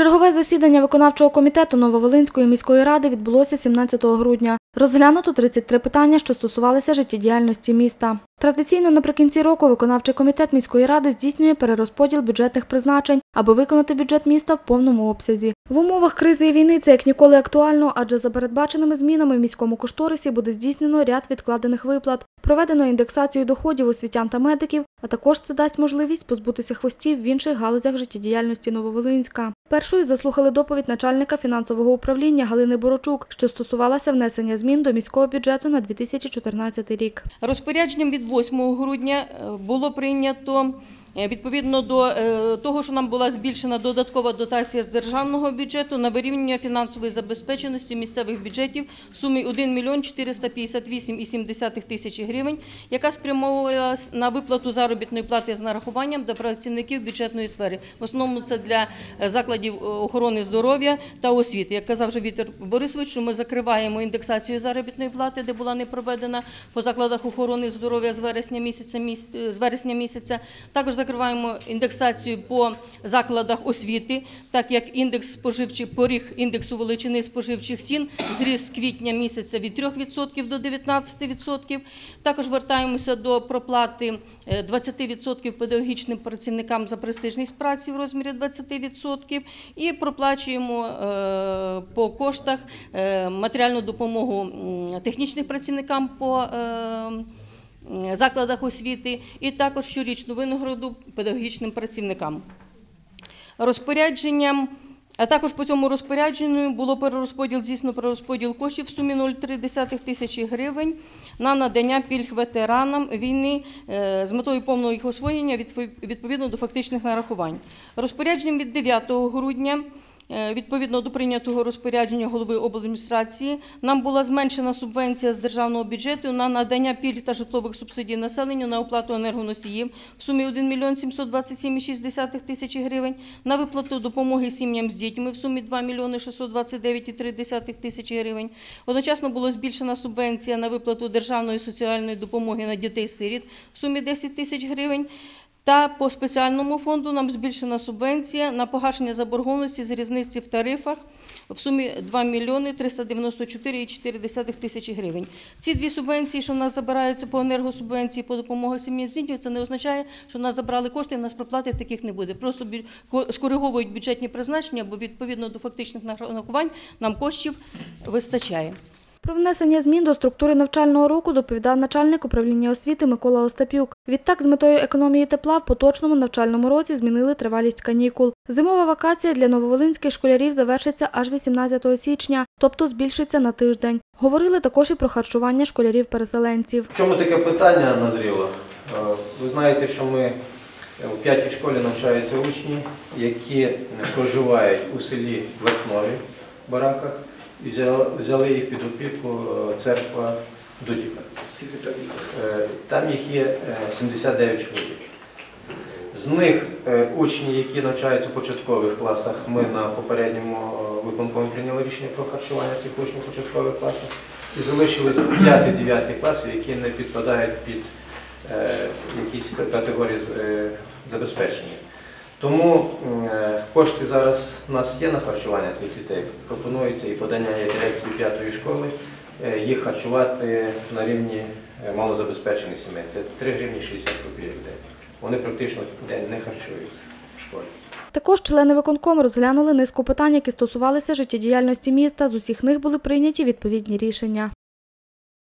Чергове засідання виконавчого комітету Нововолинської міської ради відбулося 17 грудня. Розглянуто 33 питання, що стосувалися життєдіяльності міста. Традиційно наприкінці року виконавчий комітет міської ради здійснює перерозподіл бюджетних призначень, аби виконати бюджет міста в повному обсязі. В умовах кризи і війни це як ніколи актуально, адже за передбаченими змінами в міському кошторисі буде здійснено ряд відкладених виплат, проведено індексацію доходів освітян та медиків, а також це дасть можливість позбутися хвостів в інших галузях життєдіяльності Нововолинська. Першою заслухали доповідь начальника фінансового управління Галини Борочук, що стосувалася внесення змін до міського бюджету на 2014 рік. Розпорядженням від 8 грудня е, було прийнято відповідно до е, того, що нам була збільшена додаткова дотація з державного бюджету на вирівнювання фінансової забезпеченості місцевих бюджетів в сумі 1 мільйон 458,7 тисячі гривень, яка спрямовувалась на виплату заробітної плати з нарахуванням для працівників бюджетної сфери. В основному це для е, закладів е, охорони здоров'я та освіти. Як казав вже Віктор Борисович, що ми закриваємо індексацію заробітної плати, де була не проведена по закладах охорони здоров'я з вересня місяця. е, З вересня місяця також закриваємо індексацію по закладах освіти, так як індекс споживчих поріг індексу величини споживчих цін зріс з квітня місяця від 3% до 19%. Також вертаємося до проплати е, 20% педагогічним працівникам за престижність праці в розмірі 20% і проплачуємо е, по коштах е, матеріальну допомогу м, технічним працівникам по е, закладах освіти і також щорічну винагороду педагогічним працівникам. Розпорядженням, а також по цьому розпорядженню було перерозподіл, здійснено перерозподіл коштів в сумі 0,3 тисячі гривень на надання пільг ветеранам війни е, з метою повного їх освоєння відповідно до фактичних нарахувань. Розпорядженням від 9 грудня Відповідно до прийнятого розпорядження голови обладміністрації, нам була зменшена субвенція з державного бюджету на надання пільг та житлових субсидій населенню на оплату енергоносіїв в сумі 1 мільйон 727,6 тисячі гривень, на виплату допомоги сім'ям з дітьми в сумі 2 мільйони 629,3 тисячі гривень. Одночасно було збільшена субвенція на виплату державної соціальної допомоги на дітей-сиріт в сумі 10 тисяч гривень. Та по спеціальному фонду нам збільшена субвенція на погашення заборгованості з різниці в тарифах в сумі 2 мільйони 394,4 тисячі гривень. Ці дві субвенції, що в нас забираються по енергосубвенції, по допомогі сім'ям з дітьми, це не означає, що в нас забрали кошти, в нас проплати таких не буде. Просто скориговують бюджетні призначення, бо відповідно до фактичних нарахувань нам коштів вистачає. Про внесення змін до структури навчального року доповідав начальник управління освіти Микола Остапюк. Відтак, з метою економії тепла в поточному навчальному році змінили тривалість канікул. Зимова вакація для нововолинських школярів завершиться аж 18 січня, тобто збільшиться на тиждень. Говорили також і про харчування школярів-переселенців. Чому таке питання назріло? Е, Ви знаєте, що ми в п'ятій школі навчаються учні, які проживають у селі Верхнові бараках, взяли- їх під опіку е, церква Дудіка. Е, Там їх є е, 79 чоловік. З них е, учні, які навчаються в початкових класах, ми на попередньому е, прийняли рішення про харчування цих учнів в початкових класах. І залишились 5-9 класи, які не підпадають під е, якісь категорії е, забезпечення. Тому е, кошти зараз у нас є на харчування цих дітей. Пропонується і подання дирекції п'ятої школи е, їх харчувати на рівні е, малозабезпечених сімей. Це 3 гривні 60 копійок в день. Вони практично не харчуються в школі. Також члени виконкому розглянули низку питань, які стосувалися життєдіяльності міста. З усіх них були прийняті відповідні рішення.